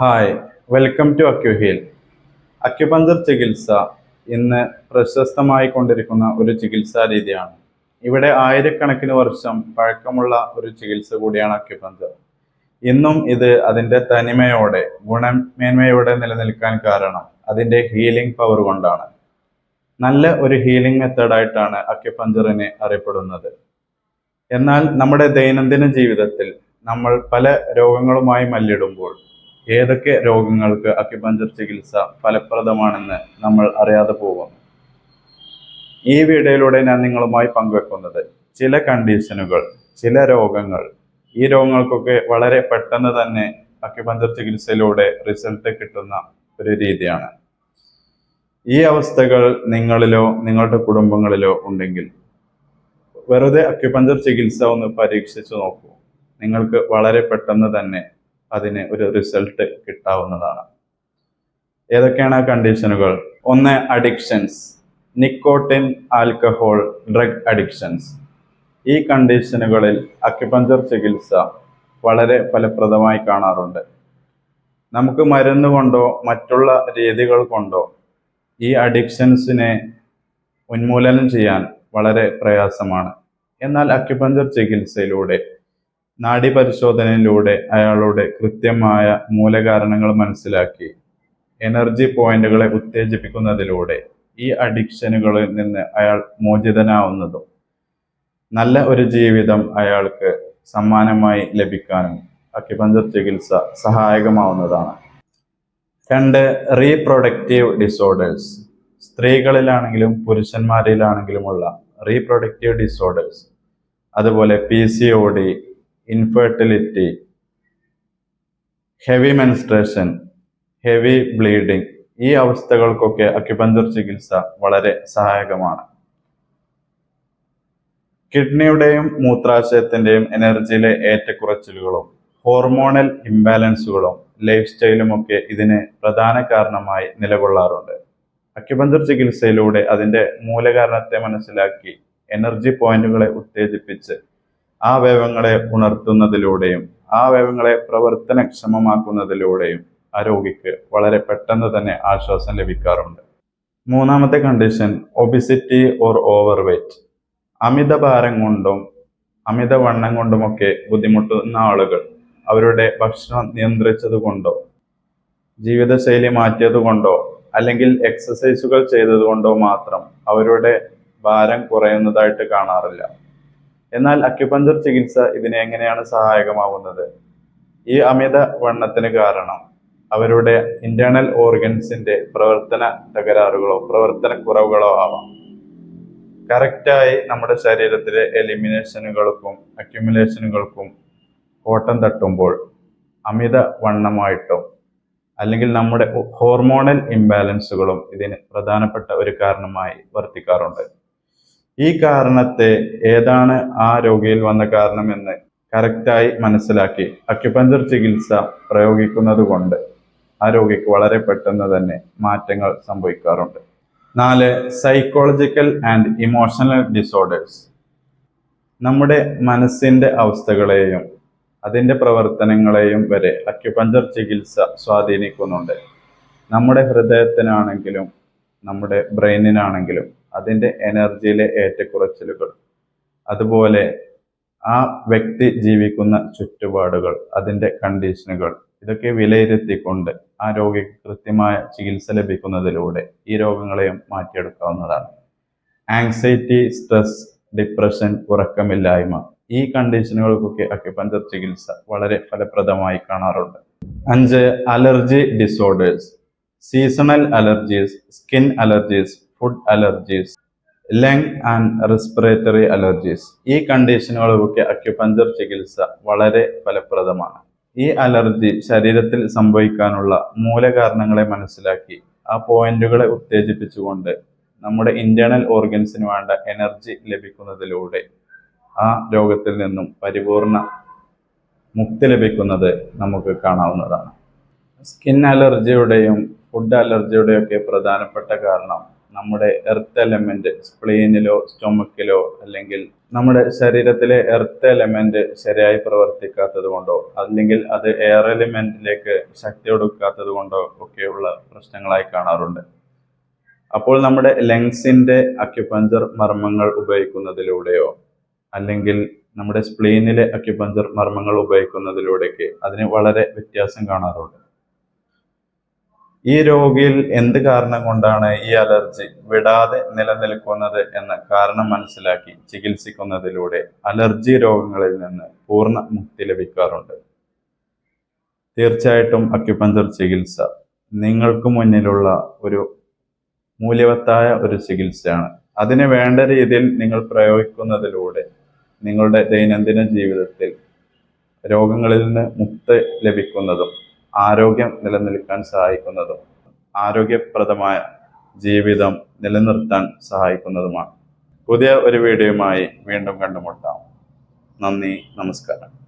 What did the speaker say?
Hi welcome to Acuheal acupuncture ചികിത്സ ഇന്ന് പ്രശസ്തമായി കൊണ്ടിരിക്കുന്ന ഒരു ചികിത്സാ രീതിയാണ്. ഇവിടെ ആയിരക്കണക്കിന് വർഷം പഴക്കമുള്ള ഒരു ചികിത്സ കൂടിയാണ് അക്യുപഞ്ചർ ഇന്നും ഇത് അതിന്റെ തനിമയോടെ ഗുണമേന്മയോടെ നിലനിൽക്കാൻ കാരണം അതിന്റെ ഹീലിംഗ് പവർ കൊണ്ടാണ്. നല്ല ഒരു ഹീലിംഗ് മെത്തേഡായിട്ടാണ് അക്യുപഞ്ചറിനെ അറിയപ്പെടുന്നത്. എന്നാൽ നമ്മുടെ ദൈനംദിന ജീവിതത്തിൽ നമ്മൾ പല രോഗങ്ങളുമായി മല്ലിടുമ്പോൾ ഏതൊക്കെ രോഗങ്ങൾക്ക് അക്യുപഞ്ചർ ചികിത്സ ഫലപ്രദമാണെന്ന് നമ്മൾ അറിയാതെ പോകുന്നു ഈ വീഡിയോയിലൂടെ ഞാൻ നിങ്ങളുമായി പങ്കുവെക്കുന്നത് ചില കണ്ടീഷനുകൾ ചില രോഗങ്ങൾ. ഈ രോഗങ്ങൾക്കൊക്കെ വളരെ പെട്ടെന്ന് തന്നെ അക്യുപഞ്ചർ ചികിത്സയിലൂടെ റിസൾട്ട് കിട്ടുന്ന ഒരു രീതിയാണ്. ഈ അവസ്ഥകൾ നിങ്ങളിലോ നിങ്ങളുടെ കുടുംബങ്ങളിലോ ഉണ്ടെങ്കിൽ വെറുതെ അക്യുപഞ്ചർ ചികിത്സ ഒന്ന് പരീക്ഷിച്ചു നോക്കൂ. നിങ്ങൾക്ക് വളരെ പെട്ടെന്ന് തന്നെ അതിന് ഒരു റിസൾട്ട് കിട്ടാവുന്നതാണ്. ഏതൊക്കെയാണ് കണ്ടീഷനുകൾ ഒന്ന് addictions nicotine alcohol drug addictions ഈ കണ്ടീഷനുകളിൽ അക്യുപഞ്ചർ ചികിത്സ വളരെ ഫലപ്രദമായി കാണാറുണ്ട്. നമുക്ക് മരുന്ന് കൊണ്ടോ മറ്റുള്ള രീതികൾ കൊണ്ടോ ഈ അഡിക്ഷൻസിനെ ഉന്മൂലനം ചെയ്യാൻ വളരെ പ്രയാസമാണ്. എന്നാൽ അക്യുപഞ്ചർ ചികിത്സയിലൂടെ നാഡീപരിശോധനയിലൂടെ അയാളുടെ കൃത്യമായ മൂലകാരണങ്ങൾ മനസ്സിലാക്കി. എനർജി പോയിന്റുകളെ ഉത്തേജിപ്പിക്കുന്നതിലൂടെ ഈ അഡിക്ഷനുകളിൽ നിന്ന് അയാൾ മോചിതനാവുന്നതും നല്ല ഒരു ജീവിതം അയാൾക്ക് സമ്മാനമായി ലഭിക്കാനും അക്യുപഞ്ചർ ചികിത്സ സഹായകമാവുന്നതാണ്. രണ്ട് റീപ്രൊഡക്റ്റീവ് ഡിസോർഡേഴ്സ്. സ്ത്രീകളിലാണെങ്കിലും പുരുഷന്മാരിലാണെങ്കിലുമുള്ള റീപ്രൊഡക്റ്റീവ് ഡിസോർഡേഴ്സ്. അതുപോലെ P C O D infertility heavy menstruation heavy bleeding ഈ അവസ്ഥകൾക്കൊക്കെ അക്യുപഞ്ചർ ചികിത്സ വളരെ സഹായകമാണ്. കിഡ്നിയുടെയും മൂത്രാശയത്തിന്റെയും എനർജിയിലെ ഏറ്റക്കുറച്ചിലുകളും ഹോർമോണൽ ഇംബാലൻസുകളും ലൈഫ് സ്റ്റൈലും ഒക്കെ ഇതിന് പ്രധാന കാരണമായി നിലകൊള്ളാറുണ്ട്. അക്യുപഞ്ചർ ചികിത്സയിലൂടെ അതിന്റെ മൂലകാരണത്തെ മനസ്സിലാക്കി എനർജി പോയിന്റുകളെ ഉത്തേജിപ്പിച്ച് അവയവങ്ങളെ ഉണർത്തുന്നതിലൂടെയും അവയവങ്ങളെ പ്രവർത്തനക്ഷമമാക്കുന്നതിലൂടെയും ആ രോഗിക്ക് വളരെ പെട്ടെന്ന് തന്നെ ആശ്വാസം ലഭിക്കാറുണ്ട്. മൂന്നാമത്തെ condition obesity or over weight അമിത ഭാരം കൊണ്ടും അമിത വണ്ണം കൊണ്ടുമൊക്കെ ബുദ്ധിമുട്ടുന്ന ആളുകൾ അവരുടെ ഭക്ഷണം നിയന്ത്രിച്ചത് കൊണ്ടോ ജീവിതശൈലി മാറ്റിയത് കൊണ്ടോ അല്ലെങ്കിൽ എക്സസൈസുകൾ ചെയ്തത് കൊണ്ടോ മാത്രം അവരുടെ ഭാരം കുറയുന്നതായിട്ട് കാണാറില്ല. എന്നാൽ അക്യുപഞ്ചർ ചികിത്സ ഇതിനെ എങ്ങനെയാണ് സഹായകമാവുന്നത്? ഈ അമിത വണ്ണത്തിന് കാരണം അവരുടെ ഇന്റേണൽ ഓർഗൻസിന്റെ പ്രവർത്തന തകരാറുകളോ പ്രവർത്തന കുറവുകളോ ആവാം. കറക്റ്റായി നമ്മുടെ ശരീരത്തിലെ എലിമിനേഷനുകൾക്കും അക്യുമുലേഷനുകൾക്കും കോട്ടം തട്ടുമ്പോൾ അമിത വണ്ണമായിട്ടോ അല്ലെങ്കിൽ നമ്മുടെ ഹോർമോണൽ ഇംബാലൻസുകളും ഇതിന് പ്രധാനപ്പെട്ട ഒരു കാരണമായി വർത്തിക്കാറുണ്ട്. ഈ കാരണത്തെ ഏതാണ് ആ രോഗിയിൽ വന്ന കാരണമെന്ന് കറക്റ്റായി മനസ്സിലാക്കി അക്യുപഞ്ചർ ചികിത്സ പ്രയോഗിക്കുന്നത് കൊണ്ട് ആ രോഗിക്ക് വളരെ പെട്ടെന്ന് തന്നെ മാറ്റങ്ങൾ സംഭവിക്കാറുണ്ട്. നാല് സൈക്കോളജിക്കൽ ആൻഡ് ഇമോഷണൽ ഡിസോർഡേഴ്സ് നമ്മുടെ മനസ്സിന്റെ അവസ്ഥകളെയും അതിന്റെ പ്രവർത്തനങ്ങളെയും വരെ അക്യുപഞ്ചർ ചികിത്സ സ്വാധീനിക്കുന്നുണ്ട്. നമ്മുടെ ഹൃദയത്തിനാണെങ്കിലും നമ്മുടെ ബ്രെയിനിനാണെങ്കിലും അതിന്റെ എനർജിയിലെ ഏറ്റക്കുറച്ചിലുകൾ. അതുപോലെ ആ വ്യക്തി ജീവിക്കുന്ന ചുറ്റുപാടുകൾ അതിന്റെ കണ്ടീഷനുകൾ ഇതൊക്കെ വിലയിരുത്തിക്കൊണ്ട് ആ രോഗിക്ക് കൃത്യമായ ചികിത്സ ലഭിക്കുന്നതിലൂടെ ഈ രോഗങ്ങളെയും മാറ്റിയെടുക്കാവുന്നതാണ്. ആങ്സൈറ്റി സ്ട്രെസ് ഡിപ്രഷൻ ഉറക്കമില്ലായ്മ ഈ കണ്ടീഷനുകൾക്കൊക്കെ അക്യുപഞ്ചർ ചികിത്സ വളരെ ഫലപ്രദമായി കാണാറുണ്ട്. അഞ്ച് allergy disorders seasonal allergies skin allergies food allergies lung and respiratory allergies. ഈ കണ്ടീഷനുകളൊക്കെ അക്യുപഞ്ചർ ചികിത്സ വളരെ ഫലപ്രദമാണ്. ഈ അലർജി ശരീരത്തിൽ സംഭവിക്കാനുള്ള മൂലകാരണങ്ങളെ മനസ്സിലാക്കി ആ പോയിന്റുകളെ ഉത്തേജിപ്പിച്ചുകൊണ്ട് നമ്മുടെ ഇന്റേണൽ ഓർഗൻസിന് വേണ്ട എനർജി ലഭിക്കുന്നതിലൂടെ ആ രോഗത്തിൽ നിന്നും പരിപൂർണ മുക്തി ലഭിക്കുന്നത് നമുക്ക് കാണാവുന്നതാണ്. സ്കിൻ അലർജിയുടെയും ഫുഡ് അലർജിയുടെയും ഒക്കെ പ്രധാനപ്പെട്ട കാരണം നമ്മുടെ എർത്ത് എലമെന്റ് സ്പ്ലീനിലോ സ്റ്റൊമക്കിലോ അല്ലെങ്കിൽ നമ്മുടെ ശരീരത്തിലെ എർത്ത് എലമെന്റ് ശരിയായി പ്രവർത്തിക്കാത്തത് കൊണ്ടോ അല്ലെങ്കിൽ അത് എയർ എലിമെന്റിലേക്ക് ശക്തി കൊടുക്കാത്തത് കൊണ്ടോ ഒക്കെയുള്ള പ്രശ്നങ്ങളായി കാണാറുണ്ട്. അപ്പോൾ നമ്മുടെ ലങ്സിന്റെ അക്യുപഞ്ചർ മർമ്മങ്ങൾ ഉപയോഗിക്കുന്നതിലൂടെയോ അല്ലെങ്കിൽ നമ്മുടെ സ്പ്ലീനിലെ അക്യുപഞ്ചർ മർമ്മങ്ങൾ ഉപയോഗിക്കുന്നതിലൂടെയൊക്കെ അതിന് വളരെ വ്യത്യാസം കാണാറുണ്ട്. ഈ രോഗിയിൽ എന്ത് കാരണം കൊണ്ടാണ് ഈ അലർജി വിടാതെ നിലനിൽക്കുന്നത് എന്ന കാരണം മനസ്സിലാക്കി ചികിത്സിക്കുന്നതിലൂടെ അലർജി രോഗങ്ങളിൽ നിന്ന് പൂർണ മുക്തി ലഭിക്കാറുണ്ട്. തീർച്ചയായിട്ടും അക്യുപഞ്ചർ ചികിത്സ നിങ്ങൾക്ക് മുന്നിലുള്ള ഒരു മൂല്യവത്തായ ഒരു ചികിത്സയാണ്. അതിന് വേണ്ട രീതിയിൽ നിങ്ങൾ പ്രയോഗിക്കുന്നതിലൂടെ നിങ്ങളുടെ ദൈനംദിന ജീവിതത്തിൽ രോഗങ്ങളിൽ നിന്ന് മുക്തി ലഭിക്കുന്നതും ആരോഗ്യം നിലനിൽക്കാൻ സഹായിക്കുന്നതും ആരോഗ്യപ്രദമായ ജീവിതം നിലനിർത്താൻ സഹായിക്കുന്നതുമാണ്. പുതിയ ഒരു വീഡിയോയുമായി വീണ്ടും കണ്ടുമുട്ടാം. നന്ദി നമസ്കാരം.